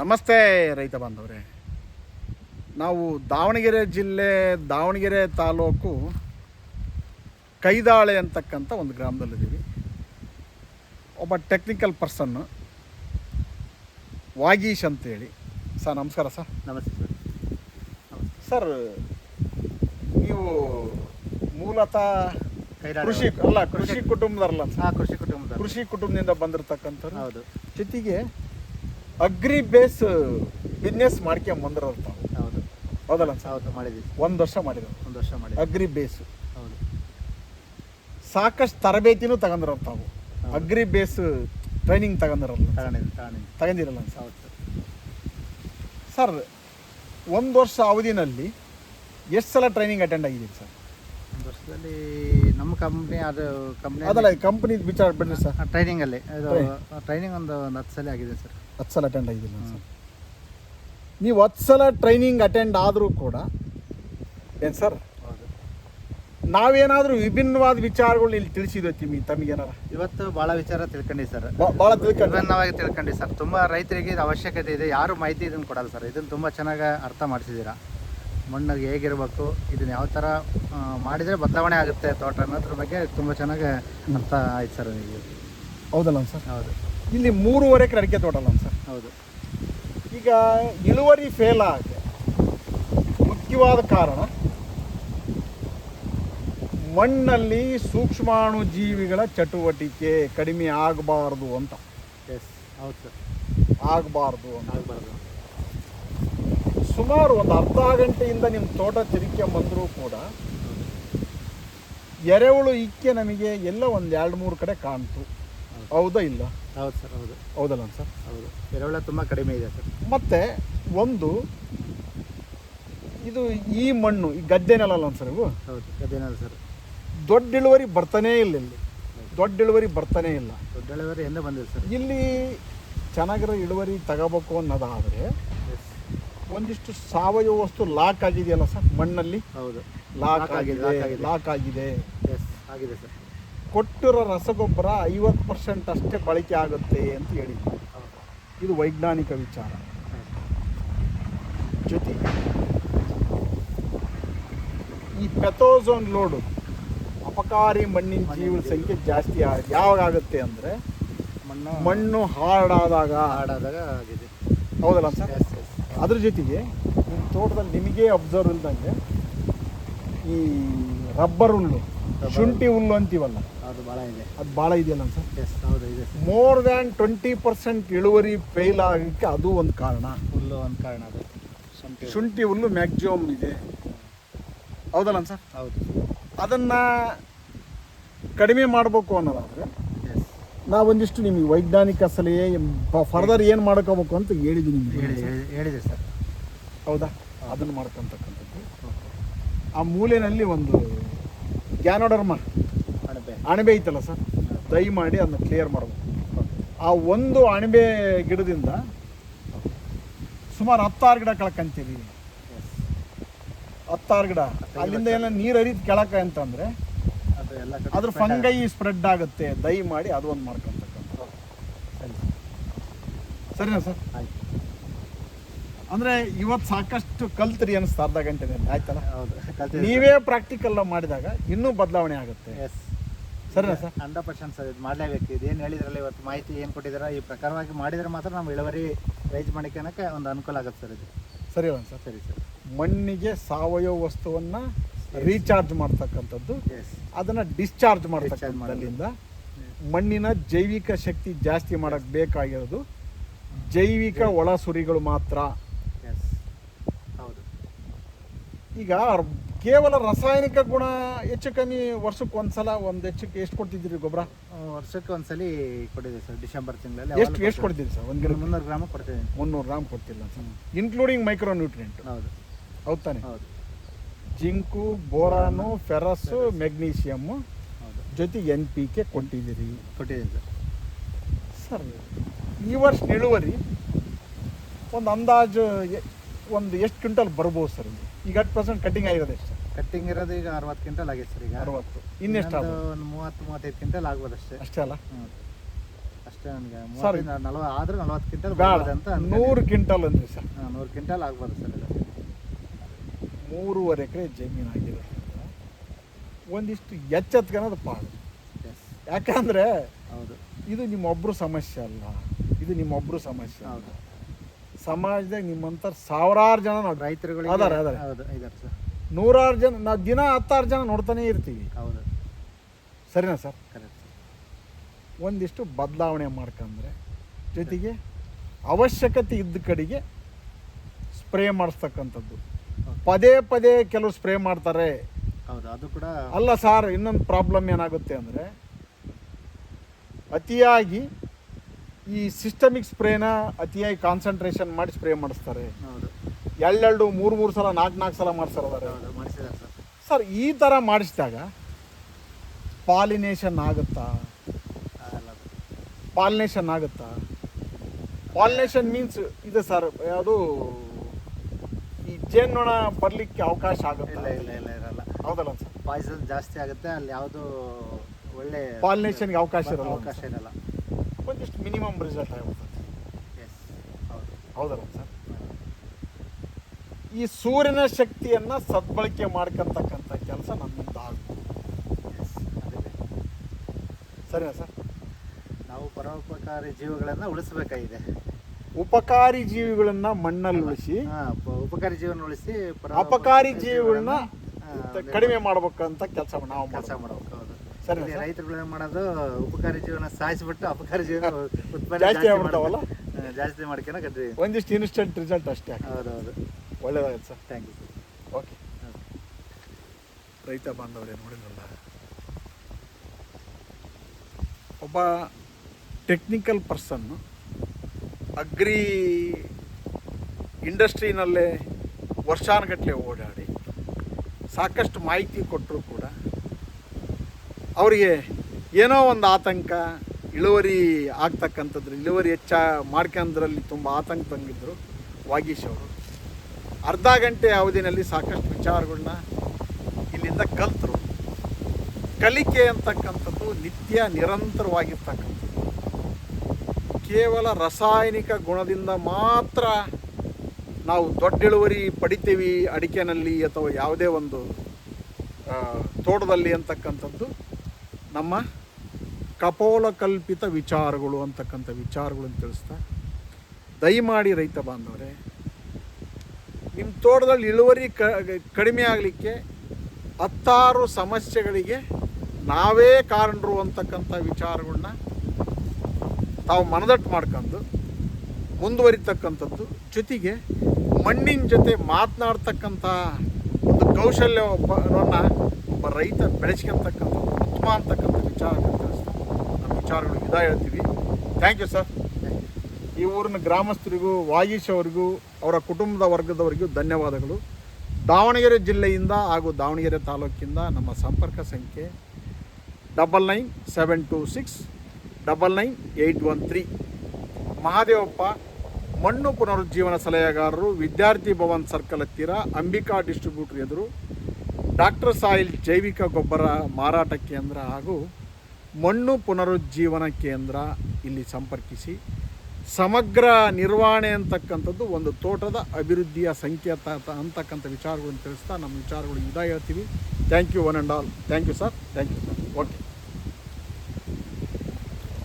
ನಮಸ್ತೆ ರೈತ ಬಾಂಧವರೇ. ನಾವು ದಾವಣಗೆರೆ ಜಿಲ್ಲೆ ದಾವಣಗೆರೆ ತಾಲೂಕು ಕೈದಾಳೆ ಅಂತಕ್ಕಂಥ ಒಂದು ಗ್ರಾಮದಲ್ಲಿದ್ದೀವಿ. ಒಬ್ಬ ಟೆಕ್ನಿಕಲ್ ಪರ್ಸನ್ನು ವಾಗೀಶ್ ಅಂತೇಳಿ. ಸರ್ ನಮಸ್ಕಾರ ಸರ್. ನಮಸ್ತೆ ಸರ್. ಸರ್ ನೀವು ಮೂಲತಃ ಕೃಷಿ ಅಲ್ಲ ಕೃಷಿ ಕುಟುಂಬದಲ್ಲ ಕೃಷಿ ಕುಟುಂಬದ ಕೃಷಿ ಕುಟುಂಬದಿಂದ ಬಂದಿರತಕ್ಕಂಥ ಹೌದು. ಜೊತೆಗೆ ಅಗ್ರಿ ಬೇಸ್ ಬಿಸ್ನೆಸ್ ಮಾಡ್ಕೊಂಡ್ ಬಂದಿರೋರು ತಾವು ಹೌದು. ಹೌದಲ್ಲ? ಸರ್ ಹೌದು ಮಾಡಿದ್ದೀವಿ. ಒಂದು ವರ್ಷ ಮಾಡಿದ್ರು. ಒಂದು ವರ್ಷ ಮಾಡಿ ಅಗ್ರಿ ಬೇಸ್. ಹೌದು. ಸಾಕಷ್ಟು ತರಬೇತಿನೂ ತಗೊಂಡಿರೋ ತಾವು ಅಗ್ರಿ ಬೇಸ್ ಟ್ರೈನಿಂಗ್ ತಗೊಂಡಿರಲ್ಲ. ತಗೊಂಡಿರಲ್ಲ ಸರ್ ಹೌದು. ಸರ್ ಒಂದು ವರ್ಷ ಅವಧಿನಲ್ಲಿ ಎಷ್ಟು ಸಲ ಟ್ರೈನಿಂಗ್ ಅಟೆಂಡ್ ಆಗಿದ್ದೀನಿ ಸರ್? ಒಂದು ವರ್ಷದಲ್ಲಿ ನಮ್ಮ ಕಂಪ್ನಿ ಅದು ಕಂಪ್ನಿ ಅದಲ್ಲ ಕಂಪ್ನಿ ವಿಚಾರ ಬಿಡ್ರಿ ಸರ್. ಟ್ರೈನಿಂಗಲ್ಲಿ ಅಲ್ಲಿ. Train. ಟ್ರೈನಿಂಗ್ ಒಂದು ಒಂದು ಹತ್ತು ಸಲ ಆಗಿದೆ ಸರ್. ಹತ್ತು ಸಲ ಅಟೆಂಡ್ ಆಗಿದ್ದಿಲ್ಲ ಸರ್. ನೀವು ಹತ್ತು ಸಲ ಟ್ರೈನಿಂಗ್ ಅಟೆಂಡ್ ಆದರೂ ಕೂಡ ಏನು ಸರ್? ಹೌದು ನಾವೇನಾದರೂ ವಿಭಿನ್ನವಾದ ವಿಚಾರಗಳು ಇಲ್ಲಿ ತಿಳಿಸಿದ್ವಿ ತಮಗೇನಾರ ಇವತ್ತು ಭಾಳ ವಿಚಾರ ತಿಳ್ಕೊಂಡಿ ಸರ್. ಭಾಳ ತಿಳ್ಕೊಂಡು. ವಿಭಿನ್ನವಾಗಿ ತಿಳ್ಕೊಂಡಿ ಸರ್. ತುಂಬ ರೈತರಿಗೆ ಇದು ಅವಶ್ಯಕತೆ ಇದೆ. ಯಾರು ಮಾಹಿತಿ ಇದನ್ನು ಕೊಡಲ್ಲ ಸರ್. ಇದನ್ನು ತುಂಬ ಚೆನ್ನಾಗಿ ಅರ್ಥ ಮಾಡಿಸಿದ್ದೀರಾ. ಮಣ್ಣು ಹೇಗಿರಬೇಕು ಇದನ್ನು ಯಾವ ಥರ ಮಾಡಿದರೆ ಬದಲಾವಣೆ ಆಗುತ್ತೆ ತೋಟ ಅನ್ನೋದ್ರ ಬಗ್ಗೆ ತುಂಬ ಚೆನ್ನಾಗಿ ಅರ್ಥ ಆಯ್ತು ಸರ್ ನಿಮಗೆ. ಹೌದಲ್ಲ ಸರ್? ಹೌದು. ಇಲ್ಲಿ ಮೂರುವರೆ ಎಕರೆ ಅಡಿಕೆ ತೋಟಲ್ಲ ಸರ್. ಹೌದು. ಈಗ ಇಳುವರಿ ಫೇಲ್ ಆಗ ಮುಖ್ಯವಾದ ಕಾರಣ ಮಣ್ಣಲ್ಲಿ ಸೂಕ್ಷ್ಮಾಣು ಜೀವಿಗಳ ಚಟುವಟಿಕೆ ಕಡಿಮೆ ಆಗಬಾರ್ದು ಅಂತ. ಎಸ್ ಹೌದು ಸರ್. ಆಗಬಾರ್ದು ಆಗಬಾರ್ದು. ಸುಮಾರು ಒಂದು ಅರ್ಧ ಗಂಟೆಯಿಂದ ನಿಮ್ಮ ತೋಟ ತಿರುಗ್ಕೊಂಬಂದರೂ ಕೂಡ ಎರೆಹುಳು ಇಕ್ಕೆ ನಮಗೆ ಎಲ್ಲ ಒಂದು ಎರಡು ಮೂರು ಕಡೆ ಕಾಣ್ತು. ಹೌದಾ ಇಲ್ಲ? ಹೌದು ಸರ್ ಹೌದು. ಹೌದಲ್ಲ ಸರ್ ಹೌದು. ಎರವಳ ತುಂಬ ಕಡಿಮೆ ಇದೆ ಸರ್. ಮತ್ತೆ ಒಂದು ಇದು ಈ ಮಣ್ಣು ಈ ಗದ್ದೆನಲ್ಲ ನೆಲ ಅಲ್ಲ ಸರ್ ಇವು? ಹೌದು ಗದ್ದೆನಲ್ಲ ಸರ್. ದೊಡ್ಡ ಇಳುವರಿ ಬರ್ತಾನೇ ಇಲ್ಲ ಇಲ್ಲಿ. ದೊಡ್ಡ ಇಳುವರಿ ಬರ್ತಾನೇ ಇಲ್ಲ. ದೊಡ್ಡ ಇಳುವರಿ ಎಂದ ಬಂದಿದೆ ಸರ್. ಇಲ್ಲಿ ಚೆನ್ನಾಗಿರೋ ಇಳುವರಿ ತಗೋಬೇಕು ಅನ್ನೋದಾದರೆ ಒಂದಿಷ್ಟು ಸಾವಯವ ವಸ್ತು ಲಾಕ್ ಆಗಿದೆಯಲ್ಲ ಸರ್ ಮಣ್ಣಲ್ಲಿ? ಹೌದು. ಲಾಕ್ ಆಗಿದೆ. ಲಾಕ್ ಆಗಿದೆ. ಎಸ್ ಆಗಿದೆ ಸರ್. ಕೊಟ್ಟಿರೋ ರಸಗೊಬ್ಬರ ಐವತ್ತು ಪರ್ಸೆಂಟ್ ಅಷ್ಟೇ ಬಳಕೆ ಆಗುತ್ತೆ ಅಂತ ಹೇಳಿದ್ರು. ಇದು ವೈಜ್ಞಾನಿಕ ವಿಚಾರ. ಜೊತೆಗೆ ಈ ಪೆಥೋಝೋನ್ ಲೋಡು ಅಪಕಾರಿ ಮಣ್ಣಿನ ಜೀವ ಸಂಖ್ಯೆ ಜಾಸ್ತಿ ಯಾವಾಗ ಆಗುತ್ತೆ ಅಂದರೆ ಮಣ್ಣು ಮಣ್ಣು ಹಾರ್ಡಾದಾಗ ಹಾಡಾದಾಗ ಆಗಿದೆ. ಹೌದಲ್ಲ ಸರ್? ಅದ್ರ ಜೊತೆಗೆ ನಿಮ್ಮ ತೋಟದಲ್ಲಿ ನಿಮಗೆ ಅಬ್ಸರ್ವ್ ಇಲ್ದಂಗೆ ಈ ರಬ್ಬರ್ ಹುಲ್ಲು ಶುಂಠಿ ಹುಲ್ಲು ಅಂತೀವಲ್ಲ? ಅದು ಭಾಳ ಇದೆ. ಅದು ಭಾಳ ಇದೆಯಲ್ಲ ಸರ್? ಎಸ್ ಹೌದು ಇದೆ ಮೋರ್ ದ್ಯಾನ್ ಟ್ವೆಂಟಿ ಪರ್ಸೆಂಟ್ ಇಳುವರಿ ಫೇಲ್ ಆಗಕ್ಕೆ ಅದು ಒಂದು ಕಾರಣ. ಹುಲ್ಲು ಒಂದು ಕಾರಣ ಅದು. ಶುಂಠಿ ಹುಲ್ಲು. ಶುಂಠಿ ಹುಲ್ಲು ಮ್ಯಾಕ್ಸಿಮಮ್ ಇದೆ. ಹೌದಲ್ಲ ಸರ್? ಹೌದು. ಅದನ್ನು ಕಡಿಮೆ ಮಾಡಬೇಕು ಅನ್ನೋದಾದರೆ ಎಸ್ ನಾವೊಂದಿಷ್ಟು ನಿಮಗೆ ವೈಜ್ಞಾನಿಕ ಸಲಹೆ ಫರ್ದರ್ ಏನು ಮಾಡ್ಕೋಬೇಕು ಅಂತ ಹೇಳಿದ್ದೀನಿ ಹೇಳಿ ನಿಮಗೆ ಹೇಳಿ- ಹೇಳಿದೆ ಸರ್. ಹೌದಾ? ಅದನ್ನು ಮಾಡ್ಕೊಂತಕ್ಕಂಥದ್ದು. ಆ ಮೂಲೆಯಲ್ಲಿ ಒಂದು ಗ್ಯಾನೋಡರ್ಮ ಅಣಬೆ. ಐತಲ್ಲ ಸರ್? ದಯಮಾಡಿ ಅದನ್ನ ಕ್ಲಿಯರ್ ಮಾಡಬೇಕು. ಆ ಒಂದು ಅಣಬೆ ಗಿಡದಿಂದ ಸುಮಾರು ಹತ್ತಾರು ಗಿಡ ಕಳ್ಕೊಂತೀವಿ ಹತ್ತಾರು ಗಿಡ. ಅಲ್ಲಿಂದ ಏನೋ ನೀರು ಹರಿದು ಕೆಳಕ ಅಂತಂದ್ರೆ ಅದು ಎಲ್ಲ ಕಡೆ ಅದ್ರ ಫಂಗೈ ಸ್ಪ್ರೆಡ್ ಆಗುತ್ತೆ. ದಯಮಾಡಿ ಅದು ಒಂದು ಮಾಡ್ಕೊಂತಕ್ಕಂಥ ಸರಿ. ಸರಿನಾ ಸರ್? ಆಯ್ತು. ಅಂದ್ರೆ ಇವತ್ತು ಸಾಕಷ್ಟು ಕಲ್ತ್ರಿ ಅನಿಸ್ತಾ ಅರ್ಧ ಗಂಟೆನಲ್ಲಿ ಆಯ್ತಲ್ಲ? ಹೌದು. ನೀವೇ ಪ್ರಾಕ್ಟಿಕಲ್ ಮಾಡಿದಾಗ ಇನ್ನೂ ಬದಲಾವಣೆ ಆಗುತ್ತೆ. ಸರಿನಾ ಸರ್. ಹಂಡ್ರೆಡ್ ಪರ್ಸೆಂಟ್ ಸರ್ ಇದು ಮಾಡಲೇಬೇಕು. ಇದೇನು ಹೇಳಿದ್ರಲ್ಲ ಇವತ್ತು ಮಾಹಿತಿ ಏನು ಕೊಟ್ಟಿದ್ದೀರಾ ಈ ಪ್ರಕಾರವಾಗಿ ಮಾಡಿದರೆ ಮಾತ್ರ ನಮ್ಮ ಇಳುವರಿ ರೈಸ್ ಮಾಡಿಕೊಳ್ಳೋಕ್ಕೆ ಒಂದು ಅನುಕೂಲ ಆಗುತ್ತೆ ಸರ್ ಇದು. ಸರಿ ಸರ್. ಸರಿ ಸರ್. ಮಣ್ಣಿಗೆ ಸಾವಯವ ವಸ್ತುವನ್ನ ರೀಚಾರ್ಜ್ ಮಾಡ್ತಕ್ಕಂಥದ್ದು. ಅದನ್ನು ಡಿಸ್ಚಾರ್ಜ್ ಮಾಡೋದು. ಮಾಡ್ತಕ್ಕಂಥದ್ರಿಂದ ಮಣ್ಣಿನ ಜೈವಿಕ ಶಕ್ತಿ ಜಾಸ್ತಿ ಮಾಡಕ್ ಬೇಕಾಗಿರೋದು. ಜೈವಿಕ ಒಳಸುರಿಗಳು ಮಾತ್ರ ಎಸ್ ಹೌದು ಈಗ ಕೇವಲ ರಾಸಾಯನಿಕ ಗುಣ ಹೆಚ್ಚು ಕಮ್ಮಿ ವರ್ಷಕ್ಕೆ ಒಂದ್ಸಲ ಒಂದು ಹೆಚ್ಚಕ್ಕೆ ಎಷ್ಟು ಕೊಡ್ತಿದ್ದೀರಿ ಗೊಬ್ಬರ? ವರ್ಷಕ್ಕೆ ಒಂದ್ಸಲಿ ಕೊಟ್ಟಿದ್ದೀವಿ ಸರ್ ಡಿಸೆಂಬರ್ ತಿಂಗಳಲ್ಲಿ ಎಷ್ಟು ಎಷ್ಟು ಕೊಡ್ತೀರಿ ಸರ್? ಒಂದು ಗಿಡ ಮುನ್ನೂರು ಗ್ರಾಮ ಕೊಡ್ತೀನಿ ಮುನ್ನೂರು ಗ್ರಾಮ್ ಕೊಡ್ತಿಲ್ಲ ಸರ್. ಇನ್ಕ್ಲೂಡಿಂಗ್ ಮೈಕ್ರೋ ನ್ಯೂಟ್ರಿಯೆಂಟ್ ಹೌದು. ಹೌದು ತಾನೆ? ಹೌದು. ಜಿಂಕು ಬೋರಾನು ಫೆರಸ್ಸು ಮೆಗ್ನೀಷಿಯಮ್ಮು ಹೌದು. ಜೊತೆಗೆ ಎನ್ ಪಿ ಕೆ ಕೊಟ್ಟಿದ್ದೀರಿ. ಕೊಟ್ಟಿದ್ದೀನಿ ಸರ್. ಸರ್ ಈ ವರ್ಷ ಇಳುವರಿ ಒಂದು ಅಂದಾಜು ಒಂದು ಎಷ್ಟು ಕ್ವಿಂಟಲ್ ಬರ್ಬೋದು ಸರ್ ಇದು? ಈಗ ಹತ್ತು ಪರ್ಸೆಂಟ್ ಕಟ್ಟಿಂಗ್ ಆಗಿರೋದು ಎಷ್ಟು ಕಟ್ಟಿಂಗ್ ಇರೋದು ಈಗ ಅರವತ್ತು ಕ್ವಿಂಟಲ್ ಆಗೈತೆ ಸರ್ ಈಗ. ಅರವತ್ತು. ಇನ್ನೆಷ್ಟು ಇನ್ನೊಂದು ಆಗ್ಬೋದು? ಒಂದು ಮೂವತ್ತು ಮೂವತ್ತೈದು ಕ್ವಿಂಟಲ್ ಆಗ್ಬೋದು ಅಷ್ಟೇ. ಅಷ್ಟೇ ಅಲ್ಲ? ಹ್ಞೂ ಅಷ್ಟೇ ನನಗೆ. ಸರ್, ನಲ್ವ ಆದ್ರೆ ನಲ್ವತ್ತು ಕ್ವಿಂಟಲ್ ಬೇಡ. ಬರ್ಬೋದು ಅಂತ. ನೂರು ಕ್ವಿಂಟಲ್ ಅಂದ್ರಿ ಸರ್. ಹಾ, ನೂರು ಕ್ವಿಂಟಲ್ ಆಗ್ಬೋದು ಸರ್ ಇದು ಮೂರುವರೆ ಎಕರೆ ಜಮೀನು ಆಗಿದೆ ಒಂದಿಷ್ಟು ಎಚ್ಚೆತ್ಕೊಳೋದು ಪಾಡು. ಎಸ್ ಯಾಕಂದರೆ ಹೌದು. ಇದು ನಿಮ್ಮೊಬ್ಬರು ಸಮಸ್ಯೆ ಅಲ್ಲ. ಇದು ನಿಮ್ಮೊಬ್ಬರು ಸಮಸ್ಯೆ ಅಲ್ಲ. ಹೌದು. ಸಮಾಜದಾಗ ನಿಮ್ಮಂತ ಸಾವಿರಾರು ಜನ ನಾವು ರೈತರುಗಳು ಅದಾರ ಅದಾರ. ಹೌದು ಇದಾರೆ ಸರ್. ನೂರಾರು ಜನ ನಾವು ದಿನ ಹತ್ತಾರು ಜನ ನೋಡ್ತಾನೆ ಇರ್ತೀವಿ. ಹೌದು. ಸರಿನಾ ಸರ್? ಕರೆಕ್ಟ್ ಒಂದಿಷ್ಟು ಬದಲಾವಣೆ ಮಾಡ್ಕಂದ್ರೆ ಜೊತೆಗೆ ಅವಶ್ಯಕತೆ ಇದ್ದ ಕಡೆಗೆ ಸ್ಪ್ರೇ ಮಾಡಿಸ್ತಕ್ಕಂಥದ್ದು. ಪದೇ ಪದೇ ಕೆಲವು ಸ್ಪ್ರೇ ಮಾಡ್ತಾರೆ. ಹೌದು ಅದು ಕೂಡ ಅಲ್ಲ ಸಾರ್ ಇನ್ನೊಂದು ಪ್ರಾಬ್ಲಮ್ ಏನಾಗುತ್ತೆ ಅಂದರೆ ಅತಿಯಾಗಿ ಈ ಸಿಸ್ಟಮಿಕ್ ಸ್ಪ್ರೇನ ಅತಿಯಾಗಿ ಕಾನ್ಸಂಟ್ರೇಷನ್ ಮಾಡಿ ಸ್ಪ್ರೇ ಮಾಡಿಸ್ತಾರೆ. ಹೌದು. ಎರಡೆರಡು ಮೂರು ಮೂರು ಸಲ ನಾಲ್ಕು ನಾಲ್ಕು ಸಲ ಮಾಡಿಸ್ತಾರೆ ಹೌದು ಮಾಡಿಸಿದ್ದಾರೆ ಸರ್. ಸರ್ ಈ ಥರ ಮಾಡಿಸಿದಾಗ ಪಾಲಿನೇಷನ್ ಆಗುತ್ತಾ. ಪಾಲಿನೇಷನ್ ಆಗುತ್ತಾ? ಪಾಲಿನೇಷನ್ ಮೀನ್ಸ್ ಇದೆ ಸರ್ ಯಾವುದು ಈ ಜೇನ್ನೊಣ ಬರಲಿಕ್ಕೆ ಅವಕಾಶ ಇಲ್ಲ ಆಗುತ್ತಾ? ಇಲ್ಲ ಇಲ್ಲ ಇರಲ್ಲ. ಹೌದಲ್ಲ ಸರ್. ಪಾಯ್ಸನ್ ಜಾಸ್ತಿ ಆಗುತ್ತೆ ಅಲ್ಲಿ ಯಾವುದು ಒಳ್ಳೆ ಪಾಲಿನೇಷನ್ಗೆ ಅವಕಾಶ ಇರಲ್ಲ. ಅವಕಾಶ ಇರಲ್ಲ. ಒಂದಿಷ್ಟು ಮಿನಿಮಮ್ ರಿಸಲ್ಟ್ ಹೌದು ಹೌದಲ್ಲ ಸರ್? ಈ ಸೂರ್ಯನ ಶಕ್ತಿಯನ್ನ ಸದ್ಬಳಕೆ ಮಾಡ್ಕೊತಕ್ಕಂಥ ಕೆಲಸ ನಮ್ಮಿಂದ ಅದಿದೆ ಸರಿನಾ ಸರ್? ನಾವು ಪರೋಪಕಾರಿ ಜೀವಿಗಳನ್ನ ಉಳಿಸಬೇಕಾಗಿದೆ. ಉಪಕಾರಿ ಜೀವಿಗಳನ್ನ ಮಣ್ಣಲ್ಲಿ ಉಳಿಸಿ ಉಪಕಾರಿ ಜೀವನ ಉಳಿಸಿ ಅಪಕಾರಿ ಜೀವಿಗಳನ್ನ ಕಡಿಮೆ ಮಾಡ್ಬೇಕಂತ ಕೆಲಸ ನಾವು ಕೆಲಸ ಮಾಡ್ಬೇಕು. ಸರಿ ಸರ್? ರೈತರುಗಳು ಏನು ಮಾಡೋದು ಉಪಕಾರಿ ಜೀವನ ಸಾಯಿಸ್ಬಿಟ್ಟು ಅಪಕಾರಿ ಜೀವನ ಉತ್ಪನ್ನ ಜಾಸ್ತಿ. ಹಾ, ಜಾಸ್ತಿ ಮಾಡ್ಕೊಳಕದ್ರಿ ಒಂದಿಷ್ಟು ಇನ್ಸ್ಟೆಂಟ್ ರಿಸಲ್ಟ್ ಅಷ್ಟೇ ಹೌದೌದು. ಒಳ್ಳೇದಾಗುತ್ತೆ sir. Thank you sir okay ರೈತ ಬಾಂಧವರೇ ನೋಡಿದ್ರಲ್ಲ? ಒಬ್ಬ ಟೆಕ್ನಿಕಲ್ ಪರ್ಸನ್ನು ಅಗ್ರಿ ಇಂಡಸ್ಟ್ರಿನಲ್ಲೇ ವರ್ಷಾನುಗಟ್ಟಲೆ ಓಡಾಡಿ ಸಾಕಷ್ಟು ಮಾಹಿತಿ ಕೊಟ್ಟರು ಕೂಡ ಅವರಿಗೆ ಏನೋ ಒಂದು ಆತಂಕ, ಇಳುವರಿ ಆಗ್ತಕ್ಕಂಥದ್ದು, ಇಳುವರಿ ಹೆಚ್ಚ ಮಾಡ್ಕೊಂಡ್ರಲ್ಲಿ ತುಂಬ ಆತಂಕ ತಂಗಿದ್ರು ವಾಗೀಶ್ ಅವರು. ಅರ್ಧ ಗಂಟೆ ಅವಧಿನಲ್ಲಿ ಸಾಕಷ್ಟು ವಿಚಾರಗಳನ್ನ ಇಲ್ಲಿಂದ ಕಲ್ತರು. ಕಲಿಕೆ ಅಂತಕ್ಕಂಥದ್ದು ನಿತ್ಯ ನಿರಂತರವಾಗಿರ್ತಕ್ಕಂಥದ್ದು. ಕೇವಲ ರಾಸಾಯನಿಕ ಗುಣದಿಂದ ಮಾತ್ರ ನಾವು ದೊಡ್ಡ ಇಳುವರಿ ಪಡಿತೀವಿ ಅಡಿಕೆನಲ್ಲಿ ಅಥವಾ ಯಾವುದೇ ಒಂದು ತೋಟದಲ್ಲಿ ಅಂತಕ್ಕಂಥದ್ದು ನಮ್ಮ ಕಪೋಲಕಲ್ಪಿತ ವಿಚಾರಗಳು ಅಂತಕ್ಕಂಥ ವಿಚಾರಗಳನ್ನು ತಿಳಿಸ್ತಾ, ದಯಮಾಡಿ ರೈತ ಬಾಂಧವರೇ, ನಿಮ್ಮ ತೋಟದಲ್ಲಿ ಇಳುವರಿ ಕ, ಕಡಿಮೆ ಆಗಲಿಕ್ಕೆ ಹತ್ತಾರು ಸಮಸ್ಯೆಗಳಿಗೆ ನಾವೇ ಕಾರಣರು ಅಂತಕ್ಕಂಥ ವಿಚಾರಗಳನ್ನ ತಾವು ಮನದಟ್ಟು ಮಾಡ್ಕೊಂಡು ಮುಂದುವರಿತಕ್ಕಂಥದ್ದು, ಜೊತೆಗೆ ಮಣ್ಣಿನ ಜೊತೆ ಮಾತನಾಡ್ತಕ್ಕಂಥ ಒಂದು ಕೌಶಲ್ಯವನ್ನು ಒಬ್ಬ ರೈತ ಬೆಳೆಸ್ಕೊಂತಕ್ಕಂಥದ್ದು. ಉತ್ತಮ ಅಂತಕ್ಕಂಥ ವಿಚಾರ ನಮ್ಮ ವಿಚಾರಗಳು ಇದ ಹೇಳ್ತೀವಿ. ಥ್ಯಾಂಕ್ ಯು ಸರ್ ಈ ಊರಿನ ಗ್ರಾಮಸ್ಥರಿಗೂ, ವಾಗೀಶ್ ಅವರಿಗೂ, ಅವರ ಕುಟುಂಬದ ವರ್ಗದವರಿಗೂ ಧನ್ಯವಾದಗಳು. ದಾವಣಗೆರೆ ಜಿಲ್ಲೆಯಿಂದ ಹಾಗೂ ದಾವಣಗೆರೆ ತಾಲೂಕಿಂದ ನಮ್ಮ ಸಂಪರ್ಕ ಸಂಖ್ಯೆ double nine seven two six double nine eight one three. Mahadevappa, ಮಣ್ಣು ಪುನರುಜ್ಜೀವನ ಸಲಹೆಗಾರರು, ವಿದ್ಯಾರ್ಥಿ ಭವನ್ ಸರ್ಕಲ್ ಹತ್ತಿರ ಅಂಬಿಕಾ ಡಿಸ್ಟ್ರಿಬ್ಯೂಟರ್ ಎದುರು ಡಾಕ್ಟರ್ ಸಾಯಿಲ್ ಜೈವಿಕ ಗೊಬ್ಬರ ಮಾರಾಟ ಕೇಂದ್ರ ಹಾಗೂ ಮಣ್ಣು ಪುನರುಜ್ಜೀವನ ಕೇಂದ್ರ ಇಲ್ಲಿ ಸಂಪರ್ಕಿಸಿ. ಸಮಗ್ರ ನಿರ್ವಹಣೆ ಅಂತಕ್ಕಂಥದ್ದು ಒಂದು ತೋಟದ ಅಭಿವೃದ್ಧಿಯ ಸಂಕೇತ ಅಂತ- ಅಂತಕ್ಕಂಥ ವಿಚಾರಗಳನ್ನು ತಿಳಿಸ್ತಾ ನಮ್ಮ ವಿಚಾರಗಳು ಇದ ಹೇಳ್ತೀವಿ. Thank you one and all thank you sir thank you sir okay